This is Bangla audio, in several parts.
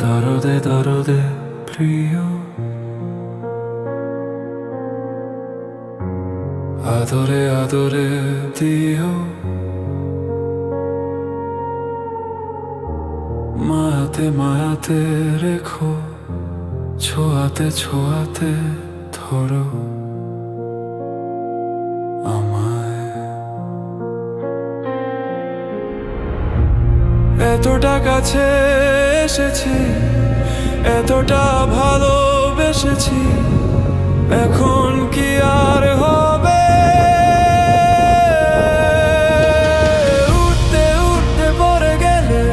다르대 다르대 প্রিয় আদরে আদরে দিও মায়াতে মায়াতে রেখো ছোঁয়াতে ছোঁয়াতে ধরো আমায় এতটা কাছে এসেছি, এতটা ভালোবেসেছি, এখন কি আর হবে? উঠতে উঠতে পড়ে গেলে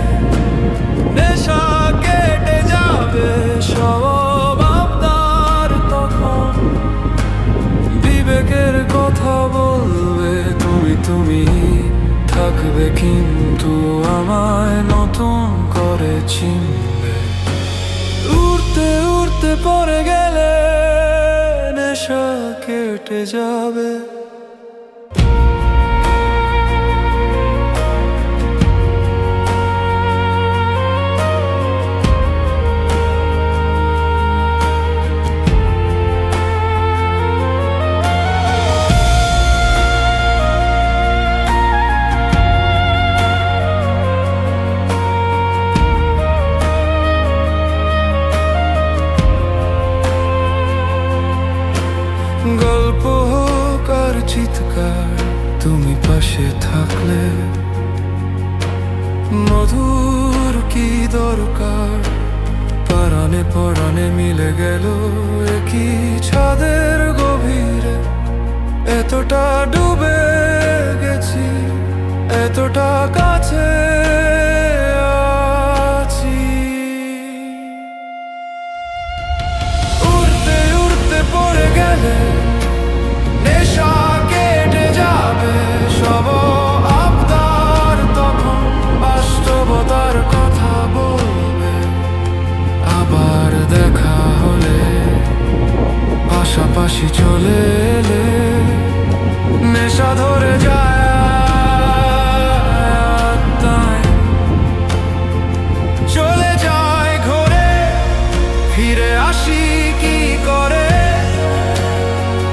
নেশা কেটে যাবে, সব আপনার তখন। বিবেকের কথা বলবে, তুমি তুমি। থাকবে কিন্তু আমায় নতুন করে চিনবে। উড়তে উড়তে পরে গেলে নেশা কেটে যাবে। চিৎকার, তুমি পাশে থাকলে মধুর কি দরকার? পরাণে পরাণে মিলে গেল কি ছাদের গভীরে। এতটা ডুবে গেছি, এতটা কাছে আছি। উড়তে উড়তে পড়ে গেলে পাশাপাশি চলে এলে নেশা ধরে যায় চলে যায় ঘরে ফিরে আসি কি করে?